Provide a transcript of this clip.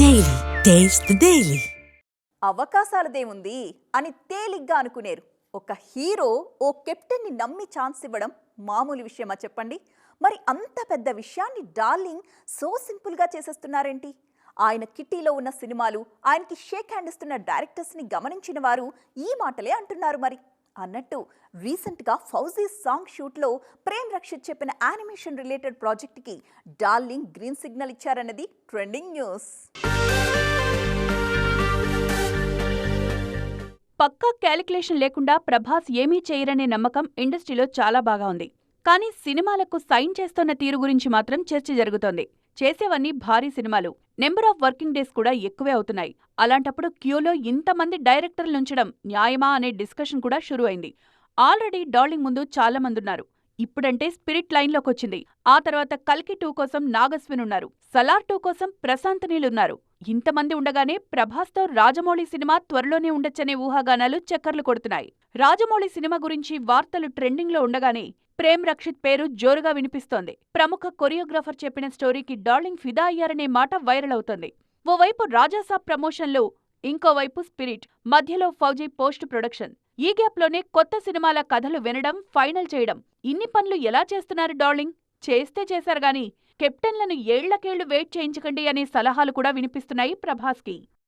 Daily taste the daily అవకాశాలదేముంది అని తేలిగ్గా అనుకునేరు. ఒక హీరో ఓ కెప్టెన్ని నమ్మి ఛాన్స్ ఇవ్వడం మామూలు విషయమా చెప్పండి? మరి అంత పెద్ద విషయాన్ని డార్లింగ్ సో సింపుల్గా చేసేస్తున్నారేంటి? ఆయన కిట్టీలో ఉన్న సినిమాలు ఆయనకి షేక్ హ్యాండ్ ఇస్తున్న డైరెక్టర్స్ని గమనించిన వారు ఈ మాటలే అంటున్నారు మరి. అన్నట్టు రీసెంట్గా ఫౌజీ సాంగ్ షూట్లో ప్రేమ్ రక్షిత్ చెప్పిన యానిమేషన్ రిలేటెడ్ ప్రాజెక్ట్కి డార్లింగ్ గ్రీన్ సిగ్నల్ ఇచ్చారన్నది ట్రెండింగ్ న్యూస్. పక్కా క్యాలిక్యులేషన్ లేకుండా ప్రభాస్ ఏమీ చేయరనే నమ్మకం ఇండస్ట్రీలో చాలా బాగా ఉంది. కానీ సినిమాలకు సైన్ చేస్తున్న తీరు గురించి మాత్రం చర్చ జరుగుతోంది. చేసేవన్నీ భారీ సినిమాలు. నెంబర్ ఆఫ్ వర్కింగ్ డేస్ కూడా ఎక్కువే అవుతున్నాయి. అలాంటప్పుడు క్యూలో ఇంతమంది డైరెక్టర్లు ఉంచడం న్యాయమా అనే డిస్కషన్ కూడా షురూ అయింది ఆల్రెడీ డార్లింగ్ ముందు చాలా మందున్నారు ఇప్పుడంటే స్పిరిట్ లైన్లోకొచ్చింది. ఆ తర్వాత కల్కి టూ కోసం నాగస్విన్ ఉన్నారు. సలార్ టూ కోసం ప్రశాంత్ ఉన్నారు. ఇంతమంది ఉండగానే ప్రభాస్తో రాజమౌళి సినిమా త్వరలోనే ఉండొచ్చనే ఊహాగానాలు చక్కర్లు కొడుతున్నాయి. రాజమౌళి సినిమా గురించి వార్తలు ట్రెండింగ్లో ఉండగానే ప్రేమ్ రక్షిత్ పేరు జోరుగా వినిపిస్తోంది. ప్రముఖ కొరియోగ్రాఫర్ చెప్పిన స్టోరీకి డార్లింగ్ ఫిదా అయ్యారనే మాట వైరల్ అవుతోంది. ఓవైపు రాజాసాబ్ ప్రమోషన్లు ఇంకోవైపు స్పిరిట్ మధ్యలో ఫౌజీ పోస్ట్ ప్రొడక్షన్. ఈ గ్యాప్లోనే కొత్త సినిమాల కథలు వినడం ఫైనల్ చేయడం. ఇన్ని పనులు ఎలా చేస్తున్నారు డార్లింగ్? చేస్తే చేశారు గాని కెప్టెన్లను ఏళ్ళకేళ్ళు వెయిట్ చేయించకండి అనే సలహాలు కూడా వినిపిస్తున్నాయి ప్రభాస్కి.